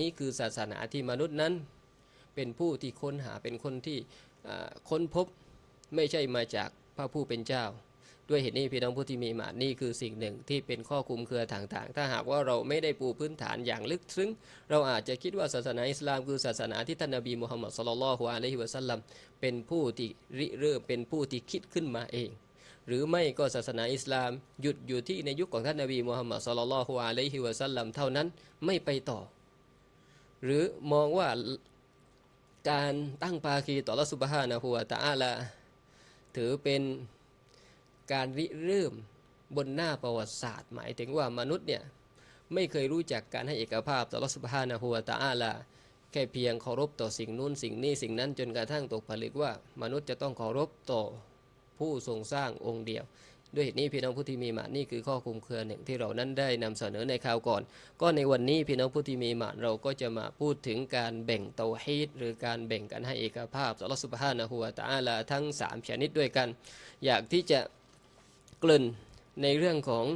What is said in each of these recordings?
นี่คือศาสนาที่มนุษย์นั้น เป็นผู้ที่ค้นหาเป็นคนที่ค้นพบไม่ใช่มาจากพระผู้เป็นเจ้า ด้วยเหตุนี้พี่น้องผู้ที่มีหมานี่คือสิ่งหนึ่งที่เป็นข้อคุมเครือต่างๆ ถ้าหากว่าเราไม่ได้ปูพื้นฐานอย่างลึกซึ้ง เราอาจจะคิดว่าศาสนาอิสลามคือศาสนาที่ท่านนบีมุฮัมมัดสุลลัลฮุอะลัยฮิวะสัลลัมเป็นผู้ที่ริเริ่มเป็นผู้ที่คิดขึ้นมาเองหรือไม่ก็ศาสนาอิสลามหยุดอยู่ที่ในยุคของท่านนบีมุฮัมมัดสุลลัลฮุอะลัยฮิวะสัลลัมเท่านั้นไม่ไปต่อ หรือมองว่าการตั้งภาคีต่อรัสุบฮานะฮูวตะอาลาถือเป็นการริเริ่มบนหน้าประวัติศาสตร์ หมายถึงว่ามนุษย์เนี่ยไม่เคยรู้จักการให้เอกภาพต่อรัสุบฮานะฮูวตะอาลาแค่เพียงเคารพต่อสิ่งนู้นสิ่งนี้สิ่งนั้นจนกระทั่งตกผลึกว่ามนุษย์จะต้องเคารพต่อผู้ทรงสร้างองค์เดียว ด้วยเหตุนี้พี่น้องผู้ที่มีมานี่คือข้อคลุมเครือหนึ่งที่เรานั้นได้นำเสนอในคราวก่อน ก็ในวันนี้พี่น้องผู้ที่มีมาเราก็จะมาพูดถึงการแบ่งเตาฮีดหรือการแบ่งกันให้เอกภาพต่อรัสุบฮานะฮูวะตะอาลาทั้ง 3 ชนิดด้วยกัน อยากที่จะกริ่นในเรื่องของ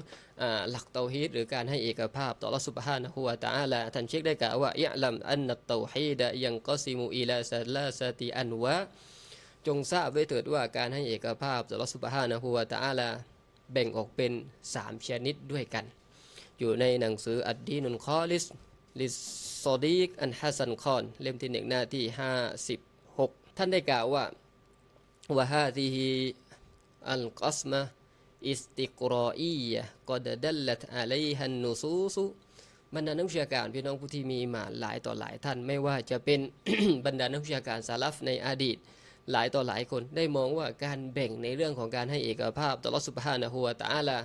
หลักเตาฮีดหรือการให้เอกภาพต่อรัสุบฮานะฮูวะตะอาลาท่านเช็คได้กล่าวว่าอิลัมอันนัตเตาฮีดยังกอซิมูอิลาซาลาซาติอันวะ จงทราบไว้เถิดว่าการให้เอกภาพต่อรัสุบฮานะฮูวะตะอาลาแบ่งออกเป็น 3 ชนิดด้วยกัน อยู่ในหนังสืออัดดีนุนคอลิสลิสซอดีกอันฮัสันคอน เล่มที่หนึ่งหน้าที่ 56 ท่านได้กล่าวว่าวะฮาซีฮีอัลกัสมะอิสติกรออียะกอดดัลลัตอะลัยฮันนุซูซุบรรดานักวิชาการพี่น้องผู้ที่มีมาหลายต่อหลายท่านไม่ว่าจะเป็นบรรดานักวิชาการสาลัฟในอดีต หลายต่อหลายคนได้มองว่าการแบ่งในเรื่องของการให้เอกภาพต่อรสุบฮานะฮูวตะอาลา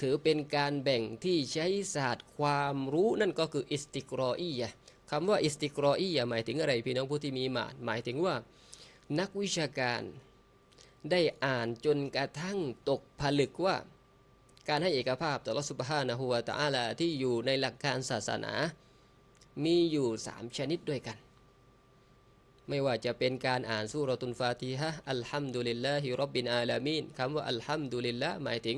ถือเป็นการแบ่งที่ใช้ศาสตร์ความรู้นั่นก็คืออิสติกรออียะคำว่าอิสติกรออียะหมายถึงอะไรพี่น้องผู้ที่มีมานหมายถึงว่า นักวิชาการได้อ่านจนกระทั่งตกผลึกว่า การให้เอกภาพต่อรสุบฮานะฮูวตะอาลาที่อยู่ในหลักการศาสนา มีอยู่สามชนิดด้วยกัน ไม่ว่าจะเป็นการอ่านสุรตุนฟาติฮะอัลฮัมดุลิลลาฮิรับบินอาลามีนคำว่าอัลฮัมดุลิลละหมายถึง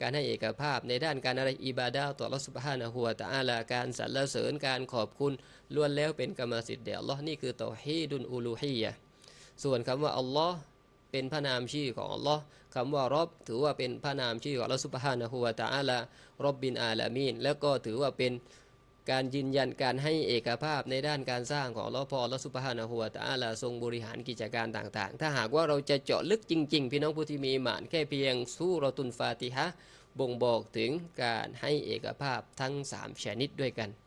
การให้เอกภาพในด้านการอะไรอิบาดาต่อรัสุบฮานะฮูวตะอาลาการสรรเสริญการขอบคุณล้วนแล้วเป็นกรรมสิทธิ์แด่อัลลอฮ์นี่คือเตาฮีดุนอูลูฮียะส่วนคำว่าอัลลอฮ์เป็นพระนามชื่อของอัลลอฮ์คำว่ารอบถือว่าเป็นพระนามชื่อของอัลลอฮ์ซุบฮานะฮูวตะอาลารบบินอาลามีนแล้วก็ถือว่าเป็น การยืนยันการให้เอกภาพในด้านการสร้างของอัลอพอลสุภานหัวตะอาลาทรงบริหารกิจการต่างๆ ถ้าหากว่าเราจะเจาะลึกจริง ๆ พี่น้องผู้ที่มีหมานแค่เพียงสู้เราตุนฟาติฮะบ่งบอกถึงการให้เอกภาพทั้ง 3 ชนิดด้วยกัน